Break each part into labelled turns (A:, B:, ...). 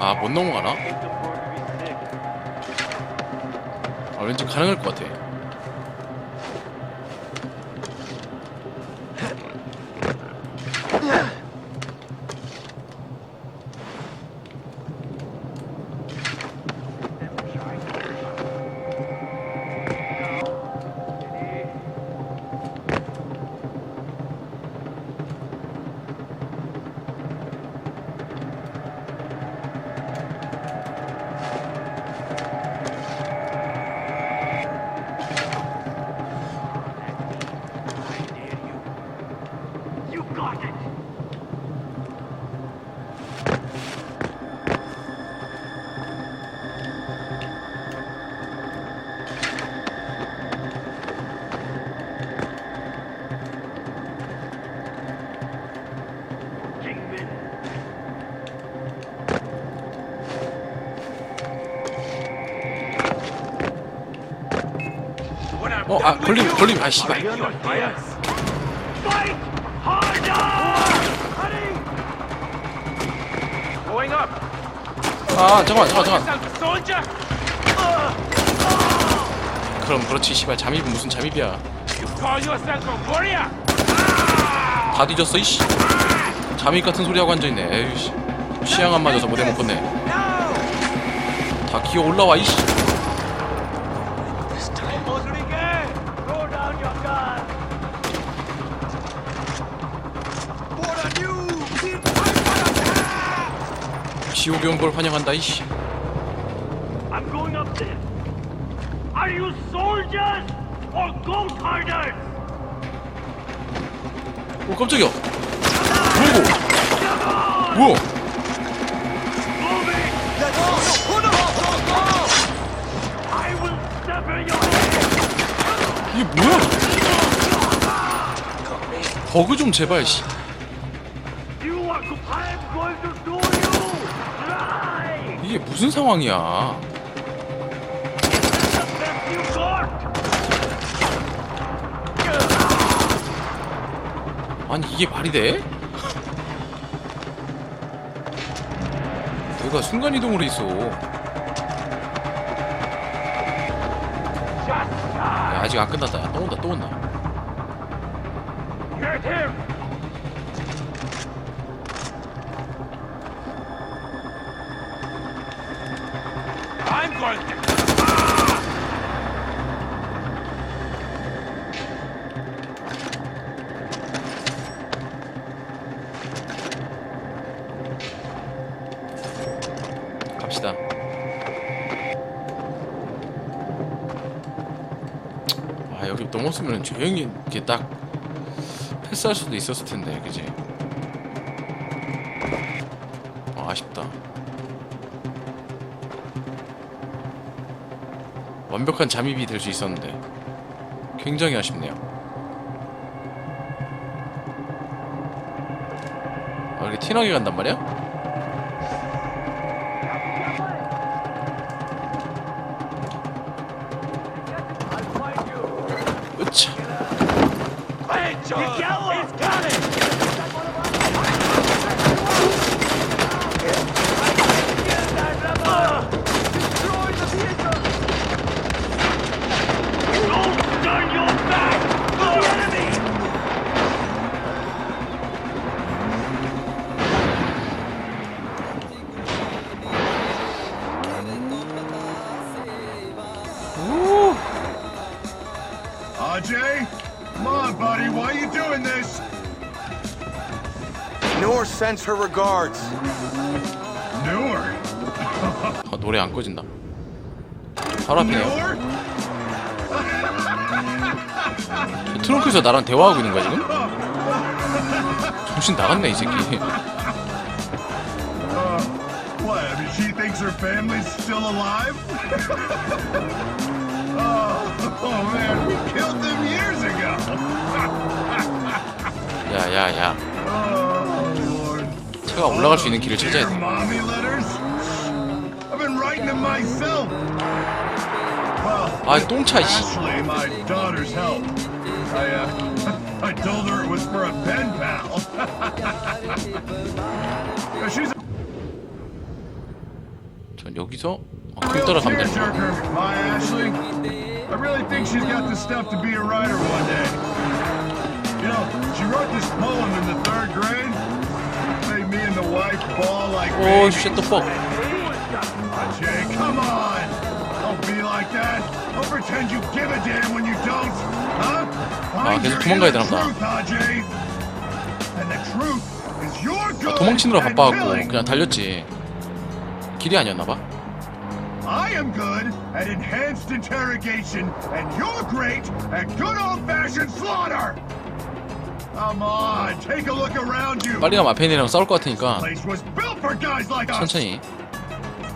A: 아 못 넘어가나? 아 왠지 가능할 것 같아 어 아 걸림 걸림 아 씨발! 아 잠깐만 잠깐만 잠깐만! 그럼 그렇지 씨발 잠입은 무슨 잠입이야? 다 뒤졌어 이씨 잠입 같은 소리 하고 앉아있네 에이씨 취향 안 맞아서 못해 먹겠네 다 기어 올라와 이씨 지옥에 온 걸 환영한다 이씨
B: I'm going up there. Are you soldiers or ghost herders?
A: 오 깜짝이야 뭐고 뭐야
B: Moving! I will sever your head!
A: 이게 뭐야 버그 좀 제발 씨
B: You are I'm going to!
A: 이게 무슨 상황이야! 아니 이게 말이 돼? 누가 순간이동으로 있어 야, 아직 안 끝났다 야, 또 온다 또 온다
B: I'm going to...
A: 갑시다. 아 여기 넘었으면 조용히 이렇게 딱 패스할 수도 있었을 텐데 그지? 아, 아쉽다 완벽한 잠입이 될 수 있었는데 굉장히 아쉽네요 아 이렇게 티나게 간단 말이야?
C: Sends her regards.
D: Newer.
A: 아, 노래 안 꺼진다. 바로 앞이네요.
D: Newer?
A: 트렁크에서 나랑 대화하고 있는 거야 지금? 정신 나갔네 이 새끼.
D: What? I mean, she thinks her family's still alive? oh, oh, man, we killed them years ago.
A: 야야야.
D: Oh,
A: 차가 올라갈 수 있는 길을 찾아야 돼. 아 똥차 씨.
D: Ashley, my daughter's help. I, uh, I told her it was for a pen pal. She's
A: 전 여기서 아, 길 따라가면 되는
D: me and the. Jay, come on! Don't be like that. Don't pretend you give a damn when you don't. Huh? Find
A: 계속 도망가야 되나 보다.
D: good
A: 도망치느라 바빠갖고. 그냥 달렸지. 길이 아니었나 봐.
D: I am good at enhanced interrogation, and you're great at good old-fashioned slaughter.
A: 빨리 가면 아펜이랑 싸울 것 같으니까. 천천히.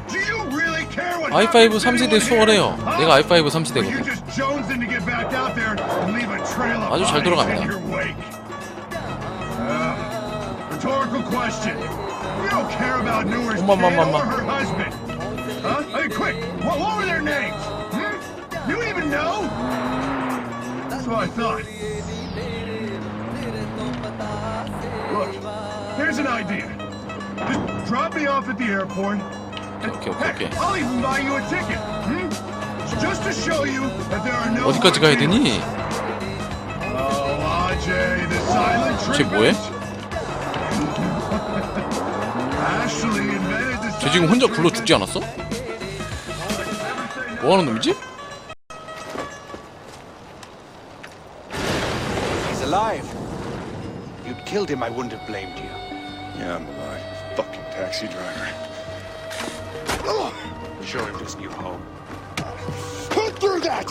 D: Do you really care what
A: i5
D: happens to
A: 3세대
D: anyone
A: 수월해요. 내가 i5
D: Or you
A: 3세대거든.
D: just jonesing to get back out there and leave a trail of
A: 아주 잘 돌아갑니다.
D: in your wake? Uh, rhetorical question. You don't care about Newer's
A: 엄마,
D: kid
A: 엄마, 엄마.
D: or her husband. Huh? Hey, quick! What, what were their names? Hmm? You even know? So I thought. Here's an idea. Just drop me off at the airport. and
A: 오케이, 오케이,
D: heck,
A: 오케이.
D: I'll even buy you a ticket. Hmm? Just to show you that there are no.
A: 어디까지 가야 되니?
D: Oh, Ajay, the silent
A: 쟤 뭐해?
D: treatment. Ashley invented the
A: 쟤 지금 혼자 굴러 죽지 않았어? 뭐 하는 놈이지?
C: He's alive. If you'd killed him, I wouldn't have blamed you.
D: Yeah, I'm alive. Fucking taxi driver.
C: Show him his new home.
D: Who threw that?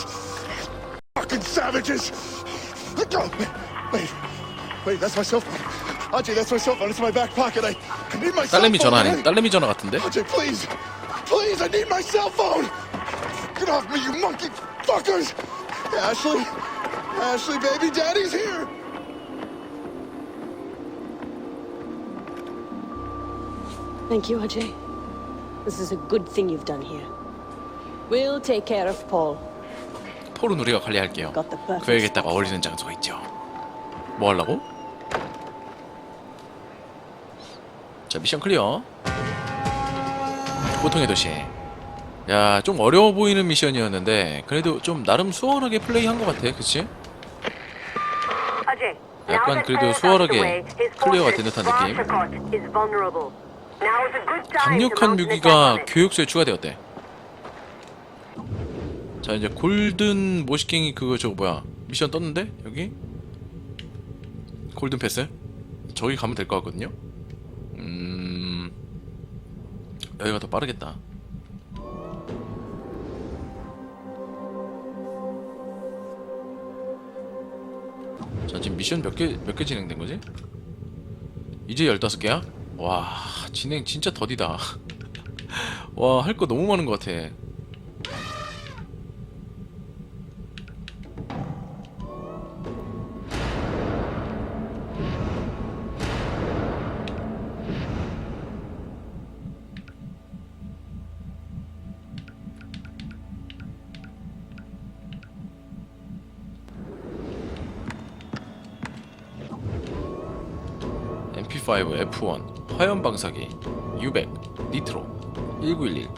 D: Fucking savages! Wait, wait, that's my cell phone. Ajay, that's my cell phone. It's in my back pocket. I, I need my cell
A: 딸내미
D: phone.
A: 전화 아니?
D: man.
A: 딸내미 전화 같은데?
D: Ajay, please, please, I need my cell phone. Get off me, you monkey fuckers! Ashley, Ashley, baby, daddy's here.
E: Thank you, Ajay. This is a good thing you've done here. We'll take care of Paul.
A: 폴은 우리가 관리할게요.
E: Got the perfect
A: 그에게다가 어울리는 장소가 있죠. 뭐 하려고? 자 미션 클리어. 보통의 도시. 야, 좀 어려워 보이는 미션이었는데 그래도 좀 나름 수월하게 플레이한 것 같아, 그치?
F: Ajay,
A: 약간
F: now that
A: 그래도 수월하게 클리어가 된 듯한 느낌. 강력한
F: it.
A: 교육소에 추가되었대. 자 이제 골든 모시갱이 그거 저거 뭐야 미션 떴는데 여기 골든 패스 저기 가면 될 것 같거든요. 음 여기가 더 빠르겠다. 자 지금 미션 몇 개 몇 개 진행된 거지? 이제 15개야? 와 진행 진짜 더디다. 와 할 거 너무 많은 것 같아 MP5 F1 화염 방사기 U100 니트로 1911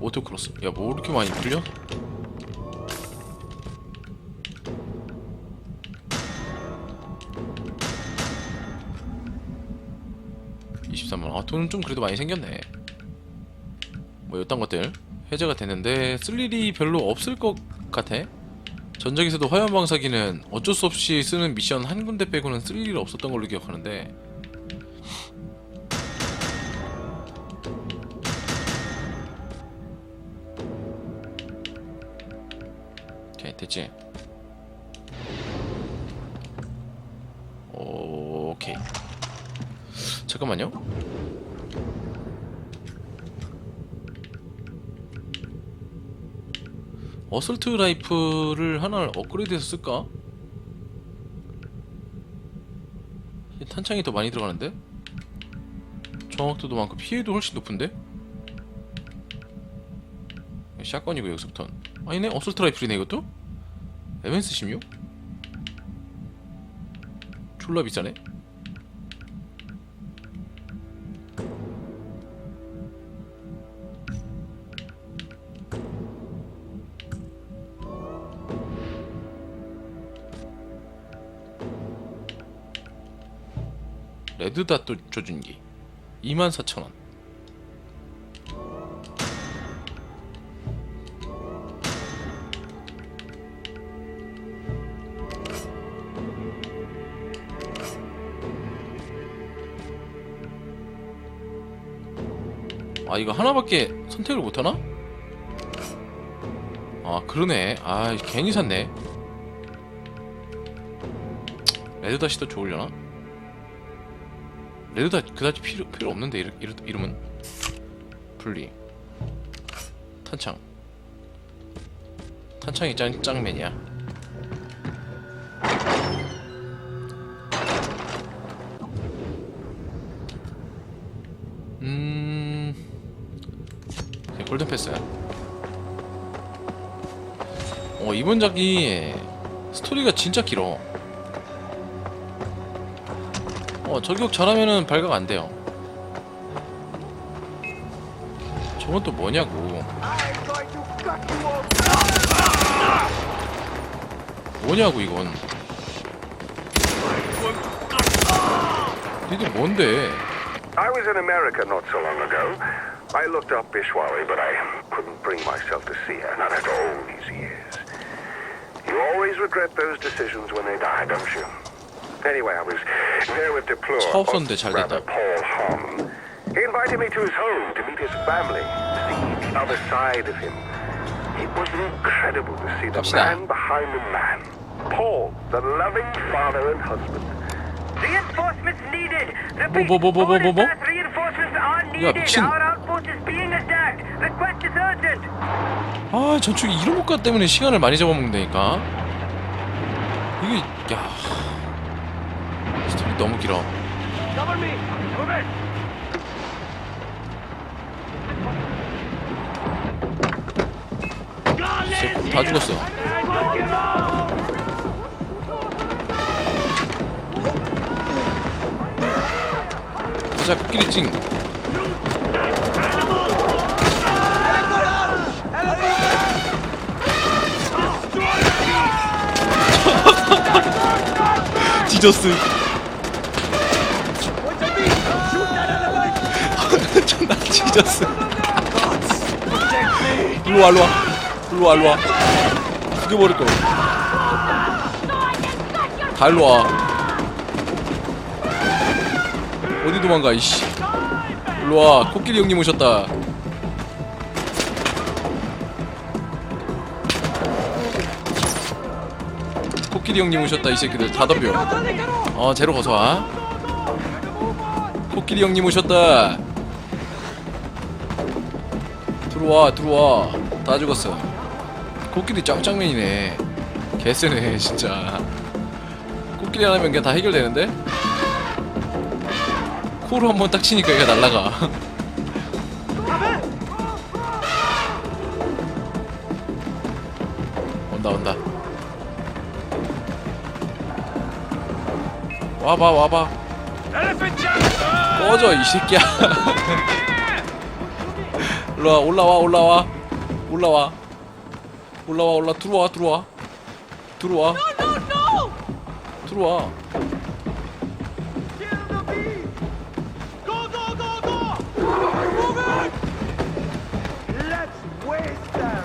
A: 오토크로스 야 뭐 이렇게 많이 풀려? (23만) 아 돈은 좀 그래도 많이 생겼네 뭐 이딴 것들 해제가 됐는데 쓸 일이 별로 없을 것 같아 전작에서도 화염 방사기는 어쩔 수 없이 쓰는 미션 한 군데 빼고는 쓸 일이 없었던 걸로 기억하는데 됐지 오케이 잠깐만요 어설트 라이플을 하나 업그레이드해서 쓸까? 이 탄창이 더 많이 들어가는데? 정확도도 많고 피해도 훨씬 높은데? 샷건이고 여기서부턴 아니네 어설트 라이플이네 이것도? 에벤스 16? 졸라 비싸네. 레드닷 조준기. 24,000원. 아 이거 하나밖에 선택을 못하나? 아 그러네. 아 괜히 샀네. 더 좋으려나? 레드닷 그다지 필요, 필요 없는데 이르, 이르, 이름은? 분리. 탄창. 탄창이 짱, 짱맨이야 골든패스 어 이번 작이 스토리가 진짜 길어 어 저격 잘하면은 발각 안 돼요. 저건 또 뭐냐고. 뭐냐고 이건. 니들 뭔데?
G: I was in America not so long ago. I looked up Ishwari, but I couldn't bring myself to see her, not after all these years. You always regret those decisions when they die, don't you? Anyway, I was there with Deplore, rather Paul Hom. He invited me to his home to meet his family, see the other side of him. It was incredible to see the man behind the man. Paul, the loving father and husband.
F: Reinforcements needed.
A: Repeat, bu,
F: reinforcements are needed.
A: 아 전축이 이런 것과 때문에 시간을 많이 잡아먹는다니까. 이게 야 스토리 너무 길어. 진짜 다 죽었어. 가자 코끼리 찡. 뒤졌음. 존나 뒤졌음. 일로 와, 일로 와. 일로 와, 일로 와. 죽여버릴 거. 다 일로 와. 어디 도망가, 이씨. 일로 와. 코끼리 형님 오셨다. 코끼리 형님 오셨다, 이 새끼들. 다 덤벼. 어, 제로 거서 와. 코끼리 형님 오셨다. 들어와, 들어와. 다 죽었어. 코끼리 짱짱맨이네. 개쎄네, 진짜. 코끼리 하나면 그냥 다 해결되는데? 코로 한번 딱 치니까 얘가 날라가. 와봐, 와봐. 꺼져, 이 새끼야. 올라와, 올라와, 올라와. 올라와. 올라와, 올라. 들어와, 들어와. 들어와. 들어와.
B: Let's waste them!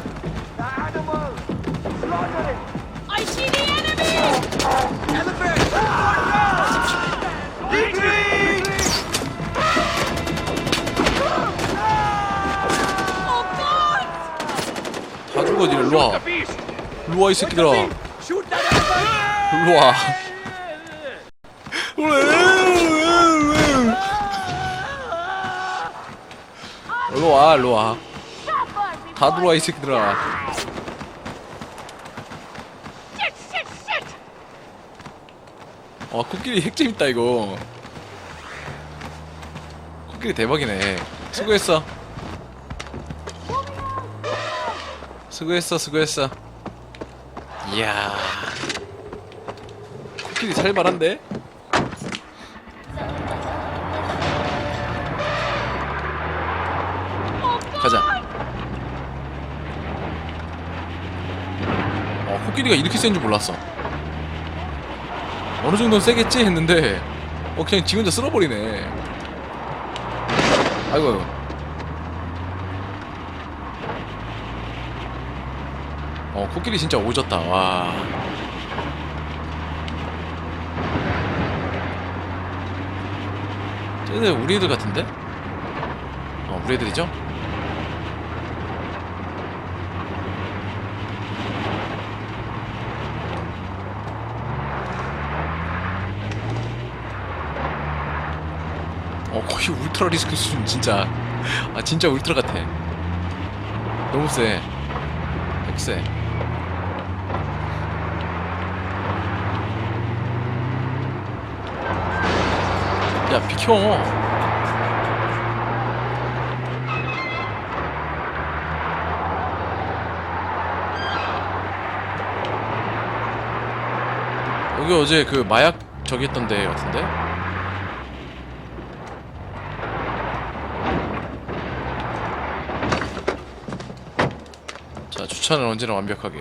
A: 다 죽어, 니네. 일로 와. 일로 와, 이 새끼들아.
B: Shoot that elephant!
A: 일로 와. 일로 와, 일로 와. 다 들어와 이 새끼들아. 와 코끼리 핵 재밌다 이거. 코끼리 대박이네. 수고했어. 수고했어, 수고했어. 이야. 코끼리 살벌한데? 가자. 어, 코끼리가 이렇게 센 줄 몰랐어. 어느 정도는 세겠지 했는데 어 그냥 지 혼자 쓸어버리네 아이고 코끼리 진짜 오졌다 와. 쟤네 우리 애들 같은데? 어 우리 애들이죠? 어 거의 울트라 리스크 수준 진짜. 아 진짜 울트라 같아. 너무 세. 엑세 야 비켜 여기 어제 그 마약 저기 했던 데 같은데? 자 주차는 언제나 완벽하게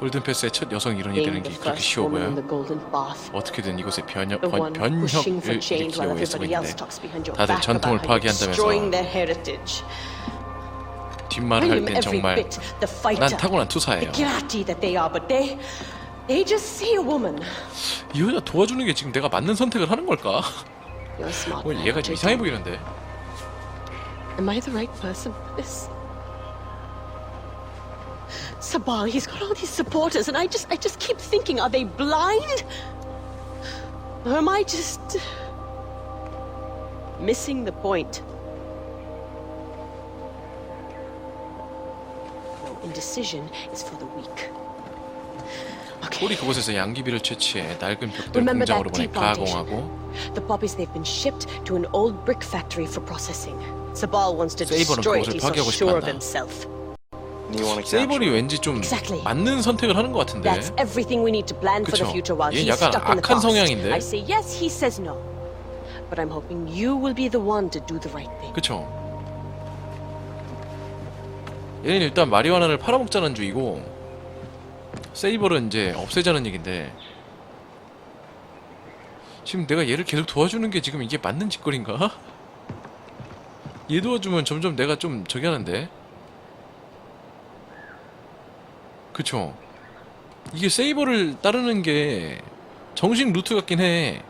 A: 골든패스의 첫 여성 일원이 되는 게 그렇게 쉬워
E: woman in
A: 보여?
E: the golden bath.
A: 어떻게든 이곳에 변형,
E: The
A: 변,
E: one pushing for
A: 변혁을 일으키려고 애쓰고 있는데 다들 전통을 파괴한다면서. 뒷말을 할 땐 정말 난 타고난 투사예요. 이 여자 도와주는 게 지금 내가 맞는 선택을 하는 걸까? 어, 얘가 좀. 이상해 보이는데
E: Am I the right person for this? Sabal, he's got all these supporters, and I just, I just keep thinking, are they blind? Or am I just missing the point? No, indecision is for the weak. Okay.
A: 꼬리 그곳에서 양귀비를 채취해 낡은 벽돌
E: Remember
A: 공장으로
E: that tea
A: 보내
E: plantation?
A: 가공하고
E: The poppies they've been shipped to an old brick factory for processing. Sabal wants to
A: 세이버는
E: destroy it.
A: 그것을
E: He's so
A: 파괴하고
E: sure of
A: 싶어한다.
E: himself.
A: 세이버리? 왠지 좀
E: Exactly.
A: 맞는 선택을 하는 것 같은데
E: That's everything we need to plan for the
A: 그쵸.
E: future while
A: 얘 약간 악한. 성향인데?
E: I say yes, he says no. But I'm hoping you will be the one to do the right thing.
A: 그쵸 얘는 일단 마리화나를 팔아먹자는 주의고 세이버는 이제 없애자는 얘긴데 지금 내가 얘를 계속 도와주는 게 지금 이게 맞는 짓거리인가? 얘 도와주면 점점 내가 좀 저기 하는데 그쵸 이게 세이버를 따르는 게 정식 루트 같긴 해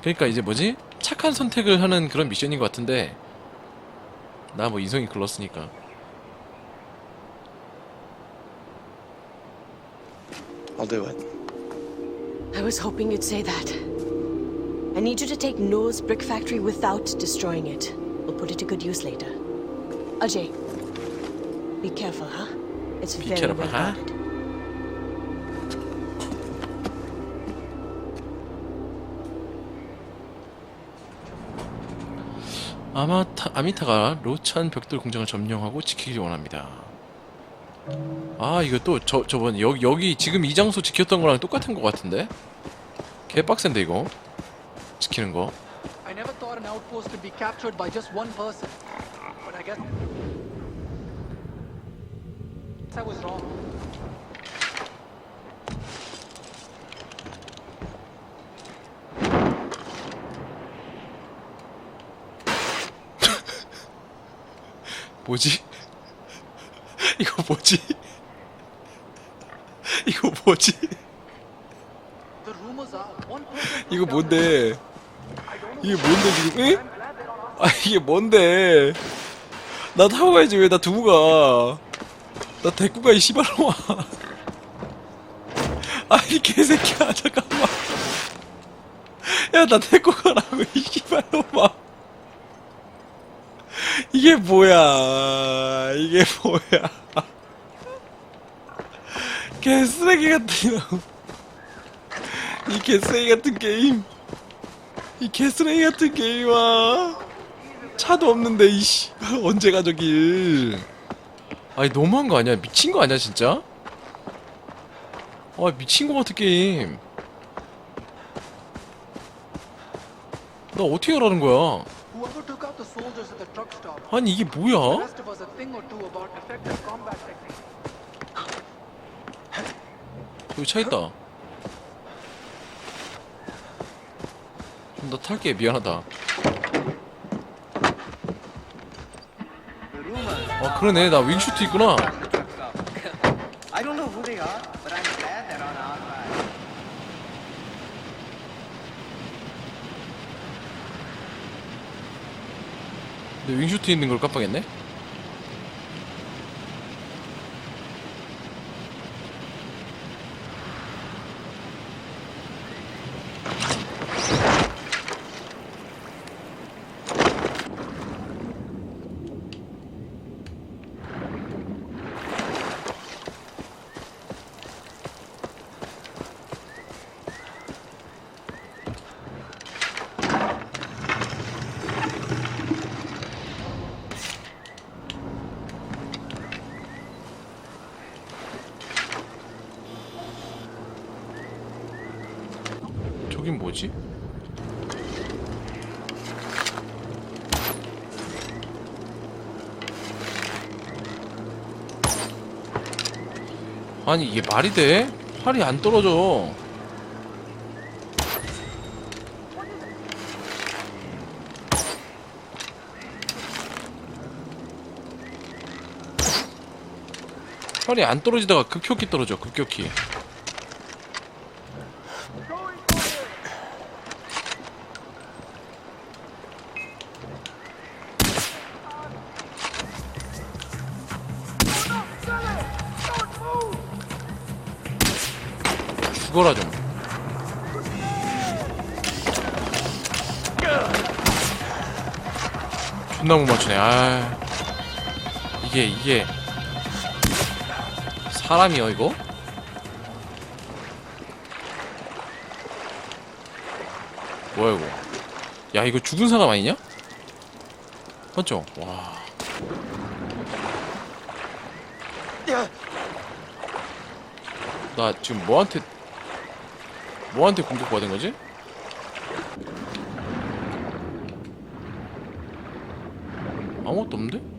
A: 그러니까 이제 뭐지? 착한 선택을 하는 그런 미션인 것 같은데 나 뭐 인성이 글렀으니까
H: I'll do it.
E: I was hoping you'd say that. I need you to take Noah's brick factory without destroying it. We'll put it to good use later. Ajay, be careful, huh? It's very well guarded.
A: 아마타, 아미타가 로찬 벽돌 공장을 점령하고 지키길 원합니다 아 이거 또 저, 저번 여기, 여기 지금 이 장소 지켰던 거랑 똑같은 거 같은데? 개빡센데 이거 지키는 거
I: I never thought an outpost could be captured by just one person. But I guess Was wrong.
A: 뭐지? 이거 뭐지? 이거 뭐지? 이거 뭔데? 이게 뭔데 지금? 에? 아 이게 뭔데? 나 타고 가야지 왜 나 두고 가? 나 데리고 가이 씨발놈아. 아이 개새끼야 잠깐만. 야나 데리고 가라고 이 씨발놈아. 이게 뭐야? 이게 뭐야? 개쓰레기 같은 이놈. 이 개쓰레기 같은 게임. 이 개쓰레기 같은 게임아 차도 없는데 이씨 언제 가 저길 아니 너무한 거 아니야? 미친 거 아니야 진짜? 아 미친 거 같아 게임. 나 어떻게 하라는 거야? 아니 이게 뭐야? 여기 차 있다. 좀 더 탈게 미안하다. 아 그러네 나 윙슈트 있구나. 근데 윙슈트 있는 걸 깜빡했네. 저긴 뭐지? 아니 이게 말이 돼? 활이 안 떨어져. 활이 안 떨어지다가 급격히 떨어져 급격히. 존나 못 맞추네. 아 이게 이게 사람이요 이거? 뭐야 이거? 야 이거 죽은 사람 아니냐? 맞죠? 와. 나 지금 뭐한테 뭐한테 공격받은 거지? 아무것도 없는데?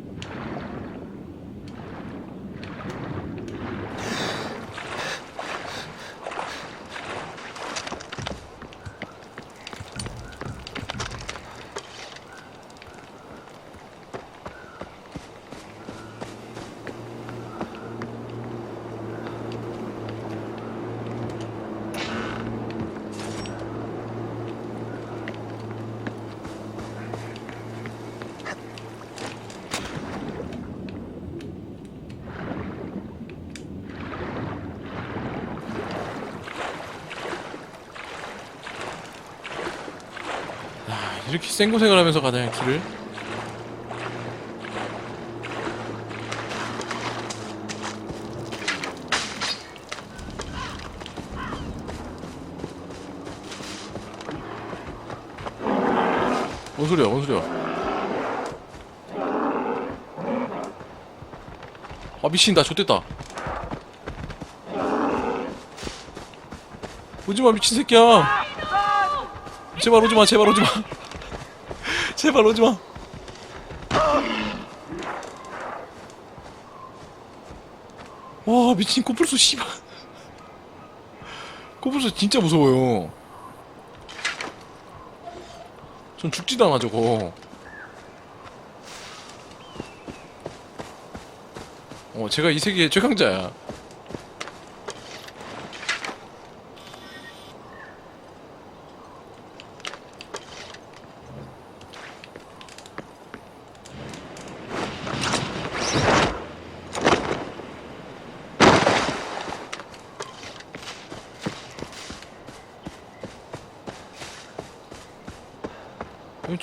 A: 이렇게 생고생을 하면서 가냐 길을? 뭔 소리야 뭔 소리야? 아 미친 나 좆됐다. 오지마 미친 새끼야. 제발 오지마 제발 오지마 제발 오지 마. 와 미친 코뿔소 씨발. 코뿔소 진짜 무서워요. 전 죽지도 않아 저거. 어 제가 이 세계의 최강자야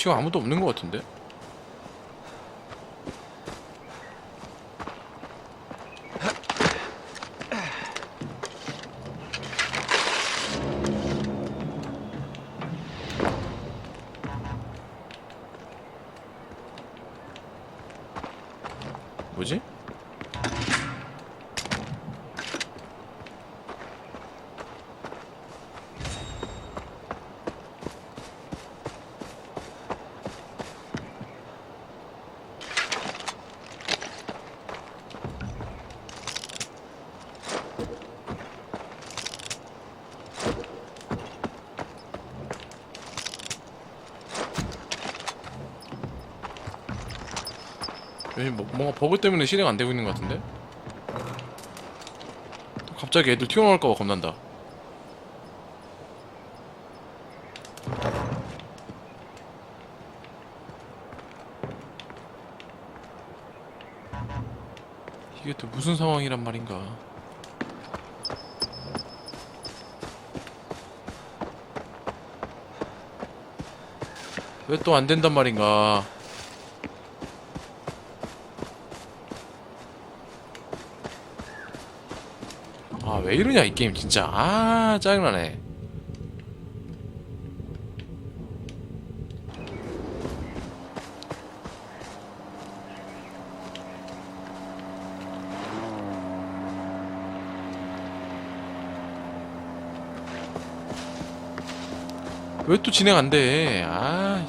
A: 지금 아무도 없는 것 같은데? 뭐지? 왜 뭐, 뭔가 버그 때문에 실행 안 되고 있는 것 같은데? 또 갑자기 애들 튀어나올까봐 겁난다. 이게 또 무슨 상황이란 말인가? 왜 또 안 된단 말인가? 아 왜 이러냐 이 게임 진짜. 아 짜증나네. 왜 또 진행 안 돼? 아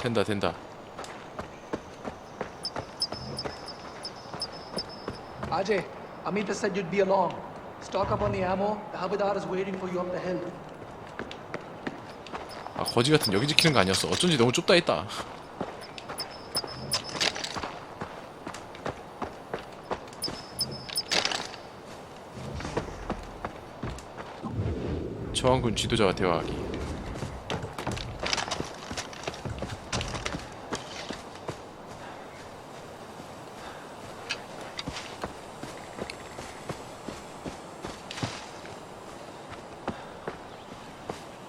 A: 된다 된다.
I: Ajay, Amita said you'd be along. Stock up on the ammo. The Habadar is waiting for you up the hill.
A: 아 거지 같은 여기 지키는 거 아니었어 어쩐지 너무 좁다 했다 저항군 지도자와 대화하기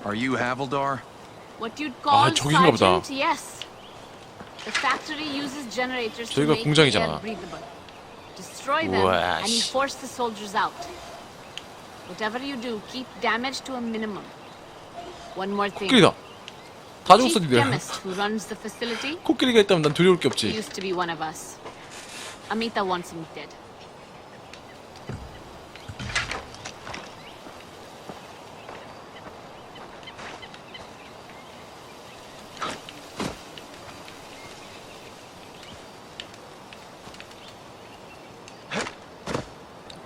J: Are you Havildar?
F: What you'd call
A: 아, 저긴가 보다.
F: Sergeant, yes. The factory uses generators to
A: 저기가
F: make the
A: 공장이잖아.
F: air breathable. Destroy them
A: 우와,
F: and you
A: 씨.
F: force the soldiers out. Whatever you do, keep damage to a minimum. One more thing.
A: 코끼리다 다
F: Chief
A: 죽었어 니들
F: chemist who runs the facility
A: 코끼리가 있다면 난 두려울 게 없지
F: used to be one of us. Amita wants him dead.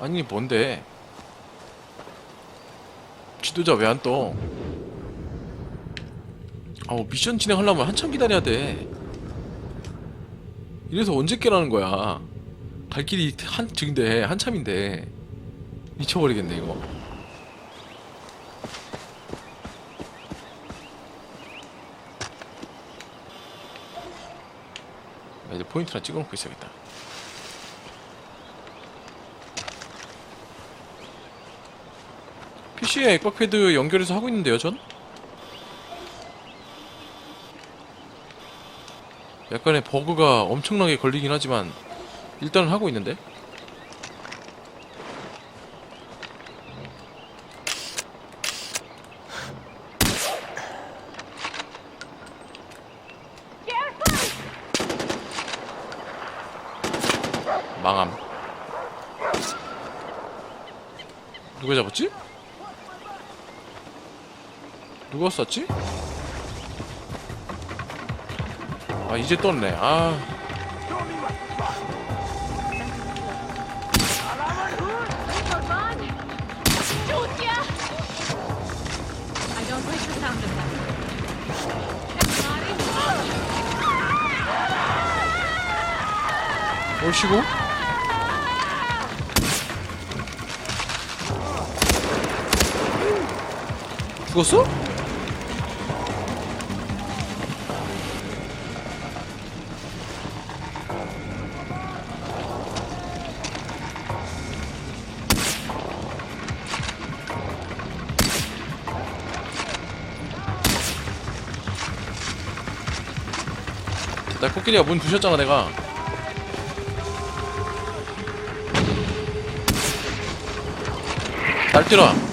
A: 아니 뭔데? 지도자 왜 안 떠? 아우 미션 진행하려면 한참 기다려야 돼. 이래서 언제 깨라는 거야? 갈 길이 한증데 한참인데. 미쳐버리겠네 이거. 아, 이제 포인트나 찍어놓고 있어야겠다 PC에 액박패드 연결해서 하고 있는데요, 전? 약간의 버그가 엄청나게 걸리긴 하지만 일단은 하고 있는데? 망함 누가 잡았지? 쐈지? 아 이제 떴네 아. 오시고 죽었어? 나 코끼리가 문 부셨잖아 내가. 날 뛰라